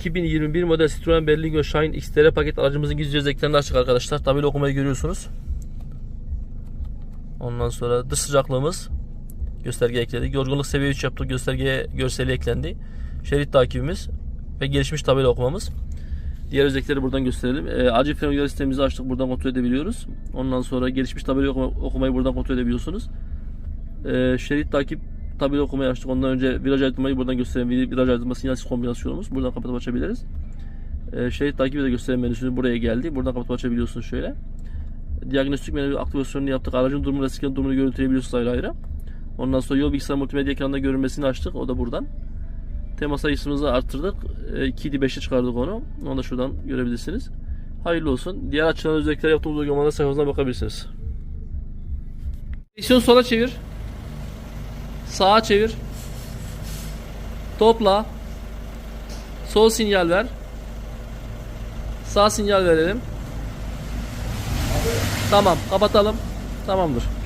2021 model Citroen Berlingo Shine XTR paket aracımızın gizli özelliklerini açtık arkadaşlar. Tabela okumayı görüyorsunuz. Ondan sonra dış sıcaklığımız gösterge ekledik. Yorgunluk seviye 3 yaptık. Göstergeye görseli eklendi. Şerit takibimiz ve gelişmiş tabela okumamız. Diğer özellikleri buradan gösterelim. E, acil fren uyarı sistemimizi açtık. Buradan kontrol edebiliyoruz. Ondan sonra gelişmiş tabela okuma, okumayı buradan kontrol edebiliyorsunuz. E, şerit takip tabela okumayı açtık. Ondan önce viraj aydınlatmayı buradan gösteren vir- viraj aydınlatma sinyalsiz kombinasyonumuz. Buradan kapatıp açabiliriz. E, şerit takibi de gösteren menüsü buraya geldi. Buradan kapatıp açabiliyorsunuz şöyle. Diagnostik menü aktivasyonunu yaptık. Aracın durumunu, riskinin durumunu görüntüleyebiliyorsunuz ayrı ayrı. Ondan sonra yol bilgisayar multimedya ekranında görünmesini açtık. O da buradan. Tema sayısımızı arttırdık. 2 idi 5'e çıkardık onu. Onu da şuradan görebilirsiniz. Hayırlı olsun. Diğer açılan özellikler yaptığımız uygulamalarda sayfamızdan bakabilirsiniz. Direksiyonu sola çevir. Sağa çevir. Topla. Sol sinyal ver. Sağ sinyal verelim. Tamam kapatalım. Tamamdır.